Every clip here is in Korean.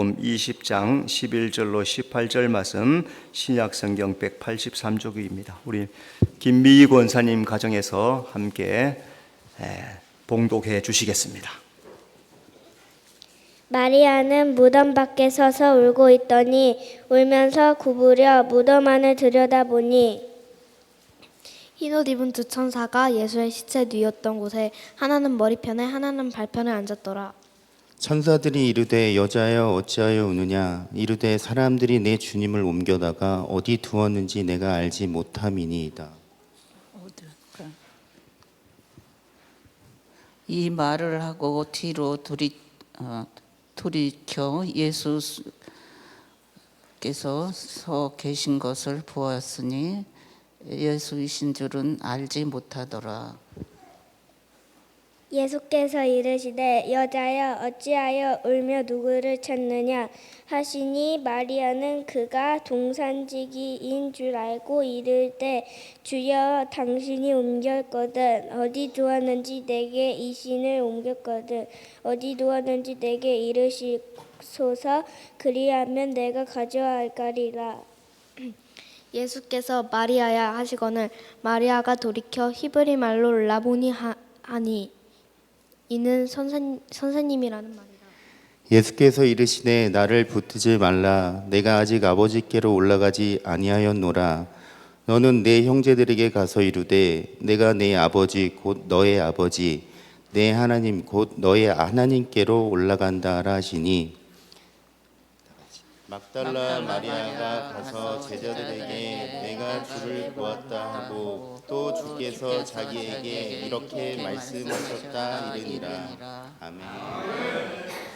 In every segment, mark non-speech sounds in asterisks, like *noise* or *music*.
마태복음 20장 11절로 18절 말씀 신약 성경 183쪽입니다. 우리 김미희 권사님 가정에서 함께 에, 봉독해 주시겠습니다. 마리아는 무덤 밖에 서서 울고 있더니 울면서 구부려 무덤 안을 들여다보니 흰옷 입은 두 천사가 예수의 시체 뉘었던 곳에 하나는 머리편에 하나는 발편에 앉았더라. 천사들이 이르되 여자여 어찌하여 우느냐 이르되 사람들이 내 주님을 옮겨다가 어디 두었는지 내가 알지 못함이니이다. 어딜까? 이 말을 하고 뒤로 돌이 어, 돌이켜 예수께서 서 계신 것을 보았으니 예수이신 줄은 알지 못하더라. 예수께서 이르시되 여자여 어찌하여 울며 누구를 찾느냐? 하시니 마리아는 그가 동산지기인 줄 알고 이르되 주여 당신이 옮겼거든. 어디 두었는지 내게 이 신을 옮겼거든. 어디 두었는지 내게 이르시소서. 그리하면 내가 가져갈까리라. *clears throat* 예수께서 마리아야 하시거늘 마리아가 돌이켜 히브리 말로 라보니 하, 하니 이는 선생, 선생님이라는 말이라. 예수께서 이르시되 나를 붙들지 말라. 내가 아직 아버지께로 올라가지 아니하였노라. 너는 내 형제들에게 가서 이르되 내가 내 아버지 곧 너의 아버지. 내 하나님 곧 너의 하나님께로 올라간다라 하시니 막달라 마리아가 가서 제자들에게 내가 주를 보았다 하고 또 주께서 자기에게 이렇게 말씀하셨다 이르니라. 아멘.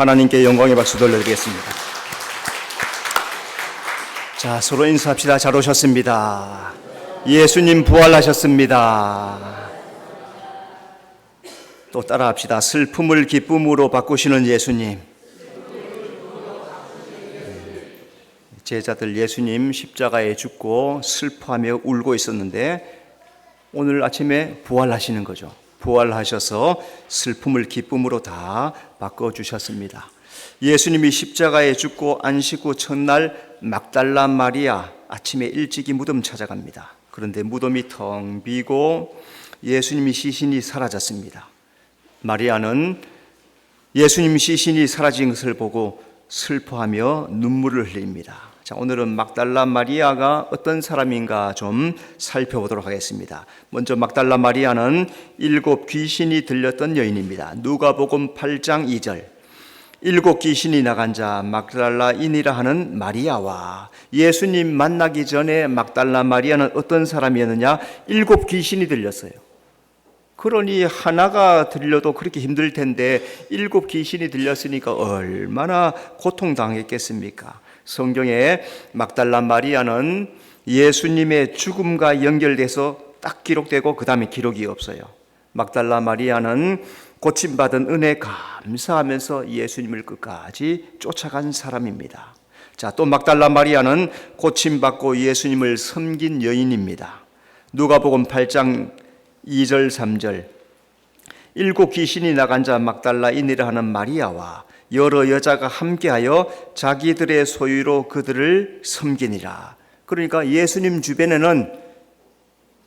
하나님께 영광의 박수 돌려드리겠습니다. 자, 서로 인사합시다. 잘 오셨습니다. 예수님 부활하셨습니다. 또 따라합시다. 슬픔을 기쁨으로 바꾸시는 예수님. 제자들 예수님 십자가에 죽고 슬퍼하며 울고 있었는데 오늘 아침에 부활하시는 거죠. 부활하셔서 슬픔을 기쁨으로 다 바꿔 주셨습니다. 예수님이 십자가에 죽고 안식 후 첫날 막달라 마리아 아침에 일찍이 무덤 찾아갑니다. 그런데 무덤이 텅 비고 예수님이 시신이 사라졌습니다. 마리아는 예수님 시신이 사라진 것을 보고 슬퍼하며 눈물을 흘립니다. 자, 오늘은 막달라 마리아가 어떤 사람인가 좀 살펴보도록 하겠습니다. 먼저 막달라 마리아는 일곱 귀신이 들렸던 여인입니다. 누가복음 8장 2절. 일곱 귀신이 나간 자 막달라인이라 하는 마리아와 예수님 만나기 전에 막달라 마리아는 어떤 사람이었느냐? 일곱 귀신이 들렸어요. 그러니 하나가 들려도 그렇게 힘들 텐데 일곱 귀신이 들렸으니까 얼마나 고통당했겠습니까? 성경에 막달라 마리아는 예수님의 죽음과 연결돼서 딱 기록되고 그 다음에 기록이 없어요. 막달라 마리아는 고침받은 은혜 감사하면서 예수님을 끝까지 쫓아간 사람입니다. 자, 또 막달라 마리아는 고침받고 예수님을 섬긴 여인입니다. 누가복음 8장 2절 3절 일곱 귀신이 나간 자 막달라인이라 하는 마리아와 여러 여자가 함께하여 자기들의 소유로 그들을 섬기니라. 그러니까 예수님 주변에는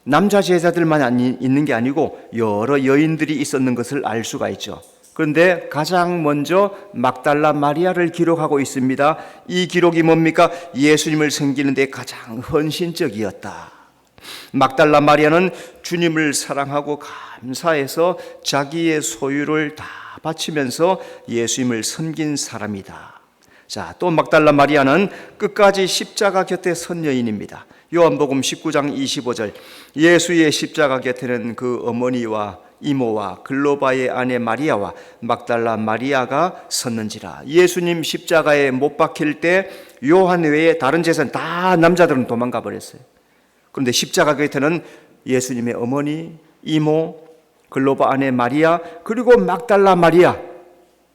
남자 제자들만 아니- 있는 게 아니고 여러 여인들이 있었는 것을 알 수가 있죠. 그런데 가장 먼저 막달라 마리아를 기록하고 있습니다. 이 기록이 뭡니까? 예수님을 섬기는데 가장 헌신적이었다. 막달라 마리아는 주님을 사랑하고 감사해서 자기의 소유를 다 바치면서 예수님을 섬긴 사람이다. 자, 또 막달라 마리아는 끝까지 십자가 곁에 선 여인입니다. 요한복음 19장 25절. 예수의 십자가 곁에는 그 어머니와 이모와 글로바의 아내 마리아와 막달라 마리아가 섰는지라. 예수님 십자가에 못 박힐 때 요한 외에 다른 제사는 다 남자들은 도망가 버렸어요. 그런데 십자가 곁에는 예수님의 어머니, 이모, 글로바 아내 마리아, 그리고 막달라 마리아,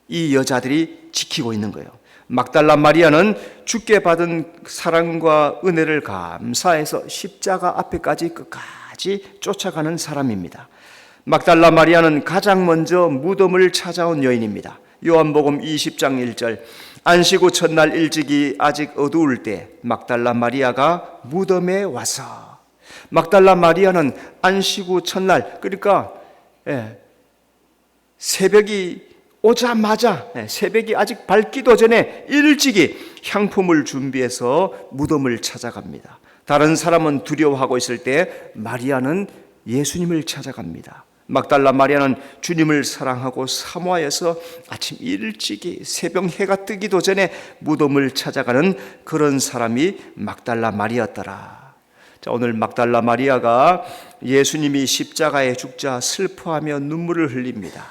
이 여자들이 지키고 있는 거예요. 막달라 마리아는 주께 받은 사랑과 은혜를 감사해서 십자가 앞에까지 끝까지 쫓아가는 사람입니다. 막달라 마리아는 가장 먼저 무덤을 찾아온 여인입니다. 요한복음 20장 1절 안식 후 첫날 일찍이 아직 어두울 때 막달라 마리아가 무덤에 와서 막달라 마리아는 안식 후 첫날 그러니까 예, 새벽이 오자마자 예, 새벽이 아직 밝기도 전에 일찍이 향품을 준비해서 무덤을 찾아갑니다. 다른 사람은 두려워하고 있을 때 마리아는 예수님을 찾아갑니다. 막달라 마리아는 주님을 사랑하고 사모하여서 아침 일찍이 새벽 해가 뜨기도 전에 무덤을 찾아가는 그런 사람이 막달라 마리아였더라. 자, 오늘 막달라 마리아가 예수님이 십자가에 죽자 슬퍼하며 눈물을 흘립니다.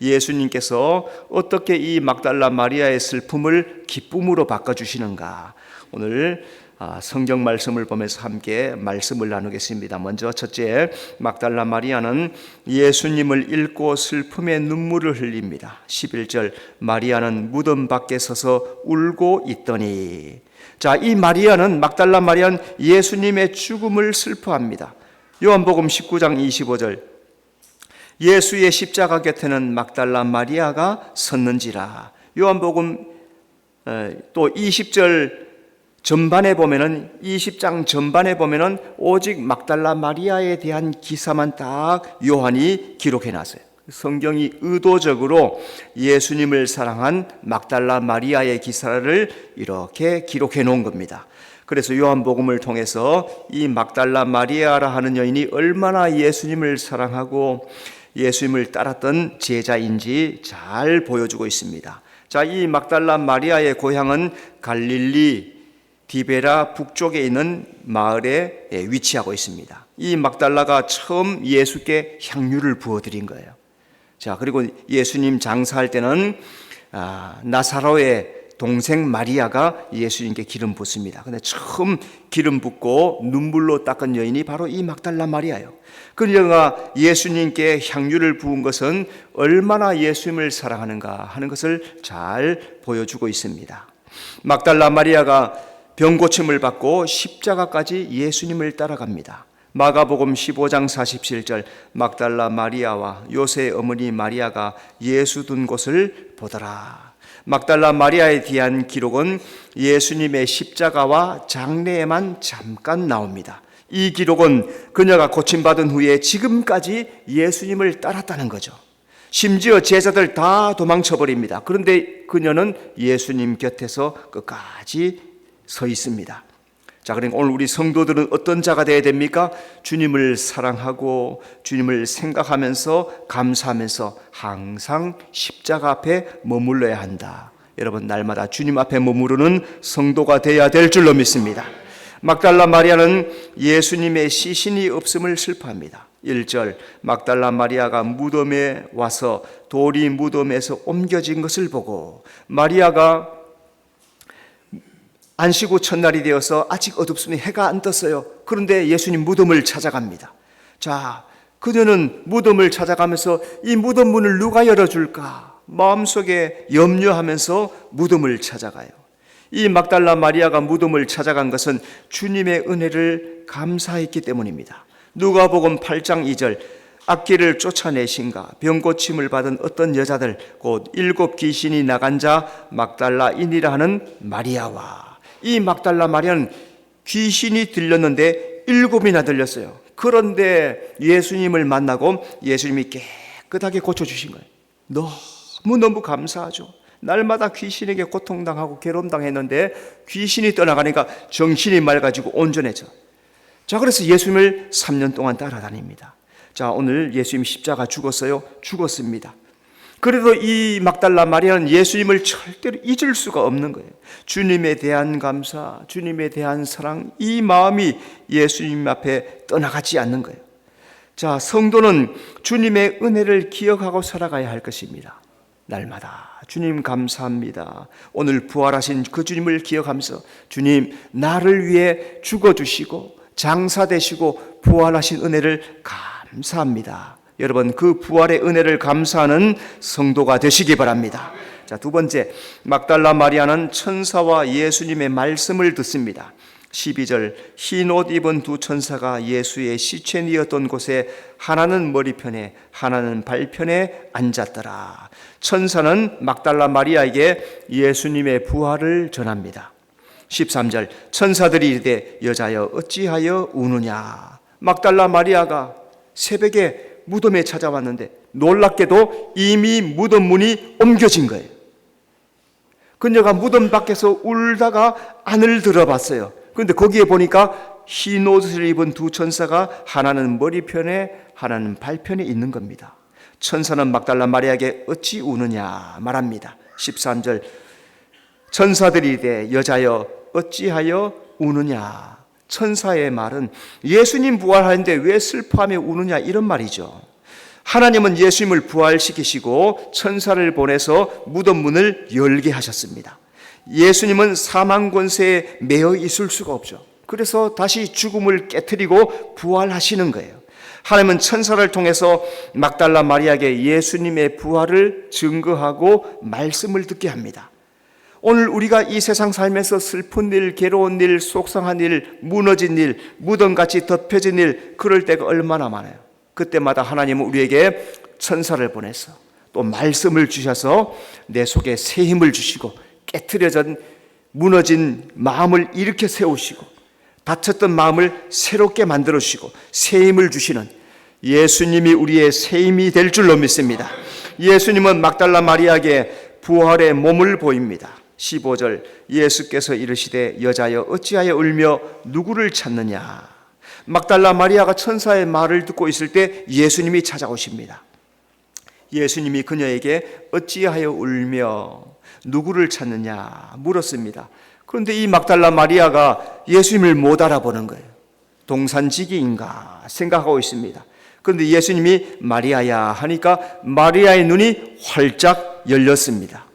예수님께서 어떻게 이 막달라 마리아의 슬픔을 기쁨으로 바꿔주시는가. 오늘 아, 성경 말씀을 보면서 함께 말씀을 나누겠습니다. 먼저 첫째, 막달라 마리아는 예수님을 읽고 슬픔의 눈물을 흘립니다. 11절, 마리아는 무덤 밖에 서서 울고 있더니. 자, 이 마리아는, 막달라 마리아는 예수님의 죽음을 슬퍼합니다. 요한복음 19장 25절, 예수의 십자가 곁에는 막달라 마리아가 섰는지라. 요한복음 어, 또 20절 전반에 보면은 20장 전반에 보면은 오직 막달라 마리아에 대한 기사만 딱 요한이 기록해 놨어요. 성경이 의도적으로 예수님을 사랑한 막달라 마리아의 기사를 이렇게 기록해 놓은 겁니다. 그래서 요한복음을 통해서 이 막달라 마리아라 하는 여인이 얼마나 예수님을 사랑하고 예수님을 따랐던 제자인지 잘 보여주고 있습니다. 자, 이 막달라 마리아의 고향은 갈릴리 디베라 북쪽에 있는 마을에 위치하고 있습니다. 이 막달라가 처음 예수께 향유를 부어드린 거예요. 자, 그리고 예수님 장사할 때는 아, 나사로의 동생 마리아가 예수님께 기름 붓습니다. 근데 처음 기름 붓고 눈물로 닦은 여인이 바로 이 막달라 마리아예요. 그녀가 예수님께 향유를 부은 것은 얼마나 예수님을 사랑하는가 하는 것을 잘 보여주고 있습니다. 막달라 마리아가 병 고침을 받고 십자가까지 예수님을 따라갑니다. 마가복음 15장 47절 막달라 마리아와 요새 어머니 마리아가 예수 둔 곳을 보더라. 막달라 마리아에 대한 기록은 예수님의 십자가와 장례에만 잠깐 나옵니다. 이 기록은 그녀가 고침받은 후에 지금까지 예수님을 따랐다는 거죠. 심지어 제자들 다 도망쳐 버립니다. 그런데 그녀는 예수님 곁에서 끝까지 서 있습니다. 자, 그러니까 오늘 우리 성도들은 어떤 자가 되어야 됩니까? 주님을 사랑하고 주님을 생각하면서 감사하면서 항상 십자가 앞에 머물러야 한다. 여러분 날마다 주님 앞에 머무르는 성도가 되어야 될 줄로 믿습니다. 막달라 마리아는 예수님의 시신이 없음을 슬퍼합니다. 1절 막달라 마리아가 무덤에 와서 돌이 무덤에서 옮겨진 것을 보고 마리아가 안식 후 첫날이 되어서 아직 어둡습니다. 해가 안 떴어요. 그런데 예수님 무덤을 찾아갑니다. 자, 그녀는 무덤을 찾아가면서 이 무덤 문을 누가 열어줄까? 마음속에 염려하면서 무덤을 찾아가요. 이 막달라 마리아가 무덤을 찾아간 것은 주님의 은혜를 감사했기 때문입니다. 누가복음 8장 2절 악기를 쫓아내신가 병고침을 받은 어떤 여자들 곧 일곱 귀신이 나간 자 막달라인이라 하는 마리아와 이 막달라 마리아는 귀신이 들렸는데 일곱이나 들렸어요. 그런데 예수님을 만나고 예수님이 깨끗하게 고쳐주신 거예요. 너무너무 감사하죠. 날마다 귀신에게 고통당하고 괴로움당했는데 귀신이 떠나가니까 정신이 맑아지고 온전해져. 자, 그래서 예수님을 3년 동안 따라다닙니다. 자, 오늘 예수님 십자가 죽었어요? 죽었습니다. 그래도 이 막달라 마리아는 예수님을 절대로 잊을 수가 없는 거예요. 주님에 대한 감사, 주님에 대한 사랑, 이 마음이 예수님 앞에 떠나가지 않는 거예요. 자, 성도는 주님의 은혜를 기억하고 살아가야 할 것입니다. 날마다 주님 감사합니다. 오늘 부활하신 그 주님을 기억하면서 주님 나를 위해 죽어 주시고 장사 되시고 부활하신 은혜를 감사합니다. 여러분 그 부활의 은혜를 감사하는 성도가 되시기 바랍니다. 자, 두 번째 막달라 마리아는 천사와 예수님의 말씀을 듣습니다. 12절 흰 옷 입은 두 천사가 예수의 시체니었던 곳에 하나는 머리편에 하나는 발편에 앉았더라. 천사는 막달라 마리아에게 예수님의 부활을 전합니다. 13절 천사들이 이르되 여자여 어찌하여 우느냐 막달라 마리아가 새벽에 무덤에 찾아왔는데 놀랍게도 이미 무덤 문이 옮겨진 거예요. 그녀가 무덤 밖에서 울다가 안을 들어봤어요. 그런데 거기에 보니까 흰 옷을 입은 두 천사가 하나는 머리편에 하나는 발편에 있는 겁니다. 천사는 막달라 마리아에게 어찌 우느냐 말합니다. 13절 천사들이 이르되 여자여 어찌하여 우느냐 천사의 말은 예수님 부활하는데 왜 슬퍼하며 우느냐 이런 말이죠. 하나님은 예수님을 부활시키시고 천사를 보내서 무덤 문을 열게 하셨습니다. 예수님은 사망 권세에 매여 있을 수가 없죠. 그래서 다시 죽음을 깨뜨리고 부활하시는 거예요. 하나님은 천사를 통해서 막달라 마리아에게 예수님의 부활을 증거하고 말씀을 듣게 합니다. 오늘 우리가 이 세상 살면서 슬픈 일, 괴로운 일, 속상한 일, 무너진 일, 무덤같이 덮여진 일, 그럴 때가 얼마나 많아요. 그때마다 하나님은 우리에게 천사를 보내서 또 말씀을 주셔서 내 속에 새 힘을 주시고 깨트려진 무너진 마음을 일으켜 세우시고 다쳤던 마음을 새롭게 만들어 주시고 새 힘을 주시는 예수님이 우리의 새 힘이 될 줄로 믿습니다. 예수님은 막달라 마리아에게 부활의 몸을 보입니다. 15절 예수께서 이르시되 여자여 어찌하여 울며 누구를 찾느냐 막달라 마리아가 천사의 말을 듣고 있을 때 예수님이 찾아오십니다. 예수님이 그녀에게 어찌하여 울며 누구를 찾느냐 물었습니다. 그런데 이 막달라 마리아가 예수님을 못 알아보는 거예요. 동산지기인가 생각하고 있습니다. 그런데 예수님이 마리아야 하니까 마리아의 눈이 활짝 열렸습니다.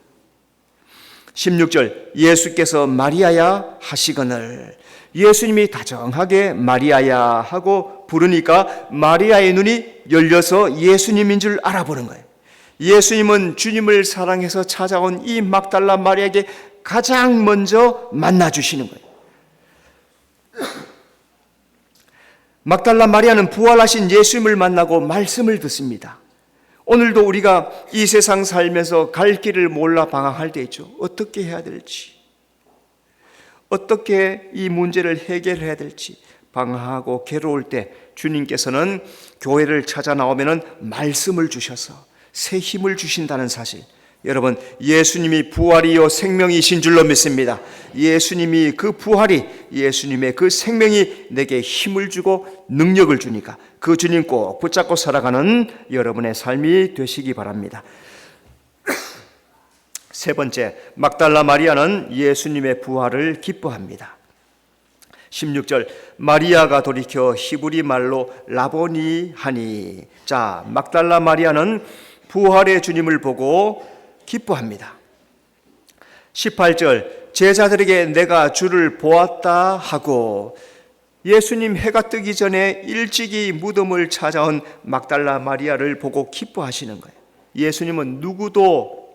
16절 예수께서 마리아야 하시거늘 예수님이 다정하게 마리아야 하고 부르니까 마리아의 눈이 열려서 예수님인 줄 알아보는 거예요. 예수님은 주님을 사랑해서 찾아온 이 막달라 마리아에게 가장 먼저 만나 주시는 거예요. 막달라 마리아는 부활하신 예수님을 만나고 말씀을 듣습니다. 오늘도 우리가 이 세상 살면서 갈 길을 몰라 방황할 때 있죠. 어떻게 해야 될지, 어떻게 이 문제를 해결해야 될지, 방황하고 괴로울 때 주님께서는 교회를 찾아 나오면은 말씀을 주셔서 새 힘을 주신다는 사실. 여러분, 예수님이 부활이요 생명이신 줄로 믿습니다. 예수님이 그 부활이 예수님의 그 생명이 내게 힘을 주고 능력을 주니까 그 주님 꼭 붙잡고 살아가는 여러분의 삶이 되시기 바랍니다. *clears throat* 세 번째, 막달라 마리아는 예수님의 부활을 기뻐합니다. 16절 마리아가 돌이켜 히브리 말로 라보니 하니 자 막달라 마리아는 부활의 주님을 보고 기뻐합니다. 18절 제자들에게 내가 주를 보았다 하고 예수님 해가 뜨기 전에 일찍이 무덤을 찾아온 막달라 마리아를 보고 기뻐하시는 거예요. 예수님은 누구도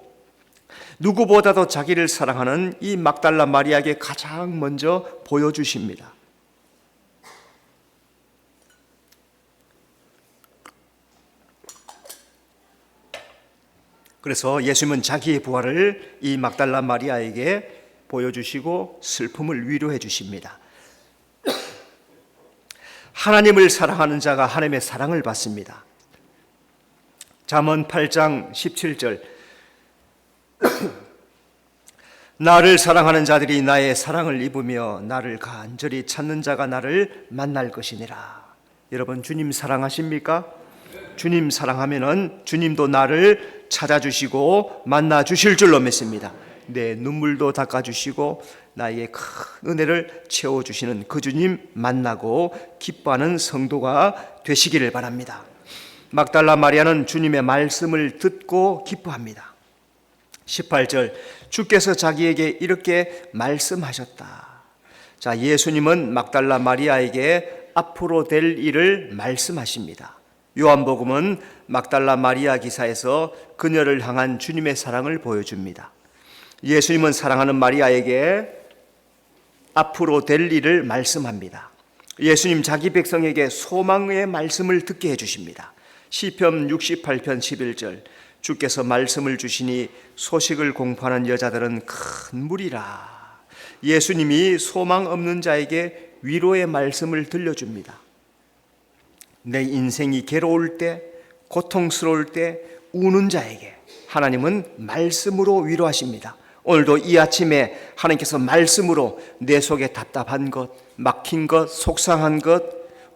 누구보다도 자기를 사랑하는 이 막달라 마리아에게 가장 먼저 보여주십니다. 그래서 예수님은 자기의 부활을 이 막달라 마리아에게 보여주시고 슬픔을 위로해 주십니다. 하나님을 사랑하는 자가 하나님의 사랑을 받습니다. 잠언 8장 17절 *clears throat* 나를 사랑하는 자들이 나의 사랑을 입으며 나를 간절히 찾는 자가 나를 만날 것이니라. 여러분 주님 사랑하십니까? 주님 사랑하면은 주님도 나를 찾아주시고 만나 주실 줄로 믿습니다. 내 눈물도 닦아주시고 나에게 큰 은혜를 채워주시는 그 주님 만나고 기뻐하는 성도가 되시기를 바랍니다. 막달라 마리아는 주님의 말씀을 듣고 기뻐합니다. 18절 주께서 자기에게 이렇게 말씀하셨다. 자, 예수님은 막달라 마리아에게 앞으로 될 일을 말씀하십니다. 요한복음은 막달라 마리아 기사에서 그녀를 향한 주님의 사랑을 보여줍니다. 예수님은 사랑하는 마리아에게 앞으로 될 일을 말씀합니다. 예수님 자기 백성에게 소망의 말씀을 듣게 해 주십니다. 시편 68편 11절 주께서 말씀을 주시니 소식을 공포하는 여자들은 큰 무리라. 예수님이 소망 없는 자에게 위로의 말씀을 들려줍니다. 내 인생이 괴로울 때, 고통스러울 때 우는 자에게 하나님은 말씀으로 위로하십니다. 오늘도 이 아침에 하나님께서 말씀으로 내 속에 답답한 것, 막힌 것, 속상한 것,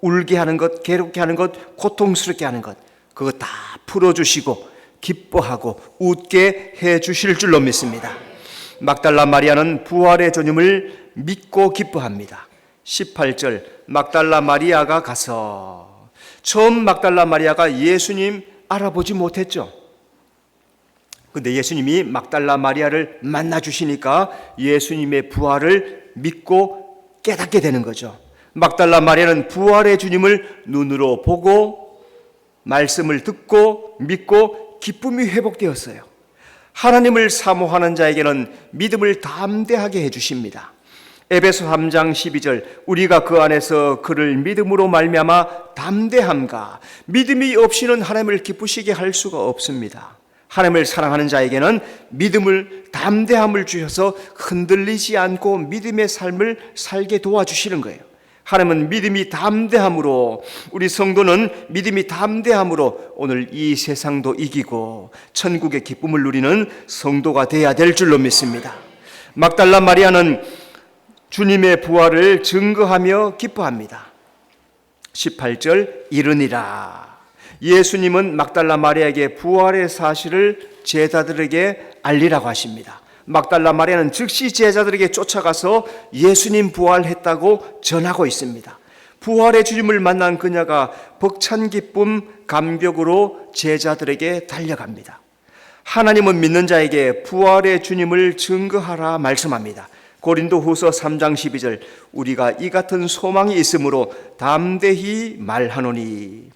울게 하는 것, 괴롭게 하는 것, 고통스럽게 하는 것, 그거 다 풀어주시고 기뻐하고 웃게 해 주실 줄로 믿습니다. 막달라 마리아는 부활의 주님을 믿고 기뻐합니다. 18절 막달라 마리아가 가서 처음 막달라 마리아가 예수님 알아보지 못했죠. 근데 예수님이 막달라 마리아를 만나 주시니까 예수님의 부활을 믿고 깨닫게 되는 거죠. 막달라 마리아는 부활의 주님을 눈으로 보고 말씀을 듣고 믿고 기쁨이 회복되었어요. 하나님을 사모하는 자에게는 믿음을 담대하게 해 주십니다. 에베소 3장 12절 우리가 그 안에서 그를 믿음으로 말미암아 담대함과 믿음이 없이는 하나님을 기쁘시게 할 수가 없습니다. 하나님을 사랑하는 자에게는 믿음을 담대함을 주셔서 흔들리지 않고 믿음의 삶을 살게 도와주시는 거예요. 하나님은 믿음이 담대함으로 우리 성도는 믿음이 담대함으로 오늘 이 세상도 이기고 천국의 기쁨을 누리는 성도가 돼야 될 줄로 믿습니다. 막달라 마리아는 주님의 부활을 증거하며 기뻐합니다. 18절 이르니라. 예수님은 막달라 마리아에게 부활의 사실을 제자들에게 알리라고 하십니다. 막달라 마리아는 즉시 제자들에게 쫓아가서 예수님 부활했다고 전하고 있습니다. 부활의 주님을 만난 그녀가 벅찬 기쁨, 감격으로 제자들에게 달려갑니다. 하나님은 믿는 자에게 부활의 주님을 증거하라 말씀합니다. 고린도 후서 3장 12절 우리가 이 같은 소망이 있으므로 담대히 말하노니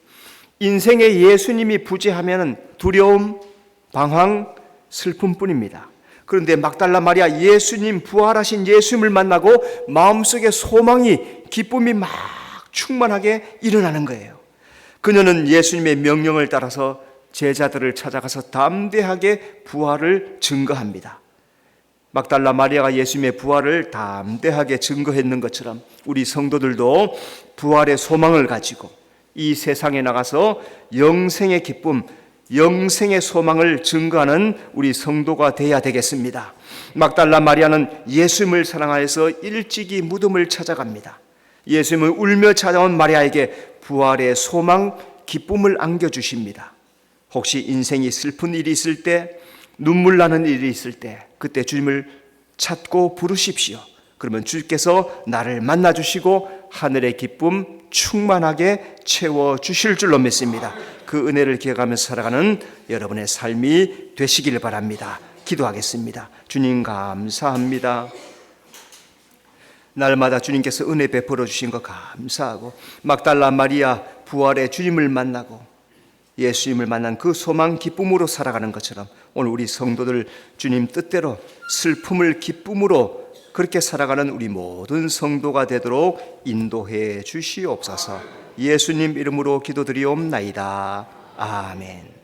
인생에 예수님이 부재하면 두려움, 방황, 슬픔뿐입니다. 그런데 막달라 마리아 예수님 부활하신 예수님을 만나고 마음속에 소망이 기쁨이 막 충만하게 일어나는 거예요. 그녀는 예수님의 명령을 따라서 제자들을 찾아가서 담대하게 부활을 증거합니다. 막달라 마리아가 예수님의 부활을 담대하게 증거했는 것처럼 우리 성도들도 부활의 소망을 가지고 이 세상에 나가서 영생의 기쁨, 영생의 소망을 증거하는 우리 성도가 되어야 되겠습니다. 막달라 마리아는 예수님을 사랑하여서 일찍이 무덤을 찾아갑니다. 예수님을 울며 찾아온 마리아에게 부활의 소망, 기쁨을 안겨주십니다. 혹시 인생이 슬픈 일이 있을 때, 눈물 나는 일이 있을 때, 그때 주님을 찾고 부르십시오. 그러면 주께서 나를 만나 주시고 하늘의 기쁨 충만하게 채워 주실 줄로 믿습니다. 그 은혜를 기억하면서 살아가는 여러분의 삶이 되시길 바랍니다. 기도하겠습니다. 주님 감사합니다. 날마다 주님께서 은혜 베풀어 주신 거 감사하고 막달라 마리아 부활의 주님을 만나고 예수님을 만난 그 소망 기쁨으로 살아가는 것처럼 오늘 우리 성도들 주님 뜻대로 슬픔을 기쁨으로 그렇게 살아가는 우리 모든 성도가 되도록 인도해 주시옵소서. 예수님 이름으로 기도드리옵나이다. 아멘.